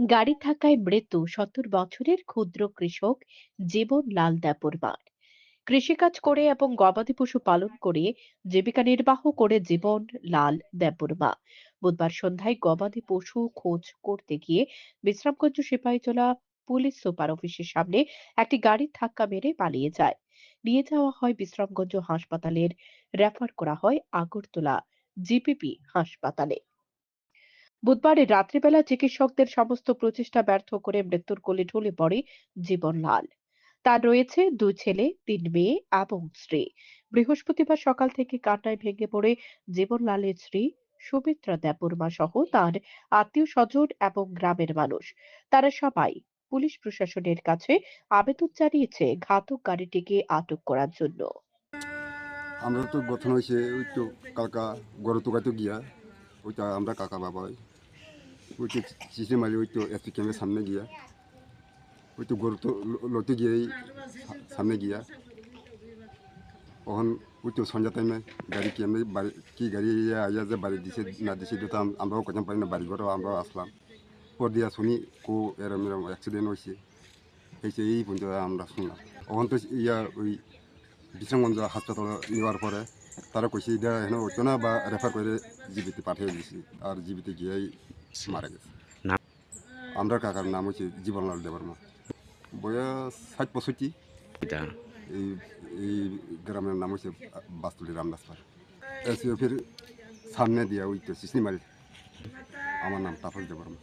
গাড়ি ধাক্কায় মৃত্যু সত্তর বছরের ক্ষুদ্র কৃষক জীবন লাল দেপরমার কৃষিকাজ করে এবং গবাদি পশু পালন করে জীবিকা নির্বাহ করে জীবন লাল দেপরমা বুধবার সন্ধ্যায় গবাদি পশু খোঁজ করতে গিয়ে বিশ্রামগঞ্জ সিপাহীজলা পুলিশ সুপার অফিসের সামনে একটি গাড়ির ধাক্কা মেরে পালিয়ে যায়। নিয়ে যাওয়া হয় বিশ্রামগঞ্জ হাসপাতালের, রেফার করা হয় আগরতলা জিপিপি হাসপাতালে। বুধবার রাত্রিবেলা চিকিৎসকদের সমস্ত প্রচেষ্টা ব্যর্থ করে মৃত্যুর কোলে ঢলে পড়ে জীবনলাল। তার রয়েছে দুই ছেলে, তিন মেয়ে এবং স্ত্রী। বৃহস্পতিবার সকাল থেকে কান্নায় ভেঙে পড়ে জীবনলালের স্ত্রী সুমিত্রা দেববর্মা সহ তার আত্মীয় স্বজন এবং গ্রামের মানুষ। তারা সবাই পুলিশ প্রশাসনের কাছে আবেদন জানিয়েছে ঘাতক গাড়িটিকে আটক করার জন্য। আমরা তো গঠন হয়েছে ওই তো কালকা গরু তোকাতে গিয়া, ওইটা আমরা কাকা বাবা ওই তো চিঠি মারি ওই তো এসপি ক্যাম্পের সামনে গিয়া ওই তো গরু তো ল- লতে গিয়েই সামনে গিয়া তখন ওই তো সন্ধ্যা টাইমে গাড়ি কি এমনি বাড়ি কি গাড়ি ইয়ে আইয়া যে বাড়ি দিছে না দিছে তো আমরাও কোথাও পারি না বাড়ি আমরাও আসলাম পর দিয়া শুনি কো এরম এরম অ্যাক্সিডেন্ট হয়েছে হয়েছে এই পর্যন্ত আমরা শুনলাম তখন তো ইয়া ওই বিশ্রামগঞ্জ হাসপাতালে নেওয়ার পরে তারা কইছে এটা হেন হইতো না বা রেফার করে জীবিতে পাঠিয়ে দিছি আর জীবিতে গিয়েই মারা গেছে। নাম? আমরা কাকার নাম হচ্ছে জীবনলাল দেবর্মা বয়স ষাট পঁয়ষট্টি। এটা। এই এই গ্রামের নাম হচ্ছে বাস্তুলি রামদাস পাড় এসিওফের সামনে দিয়া ওই তো সিসনিমারি আমার নাম তাপস দেবর্মা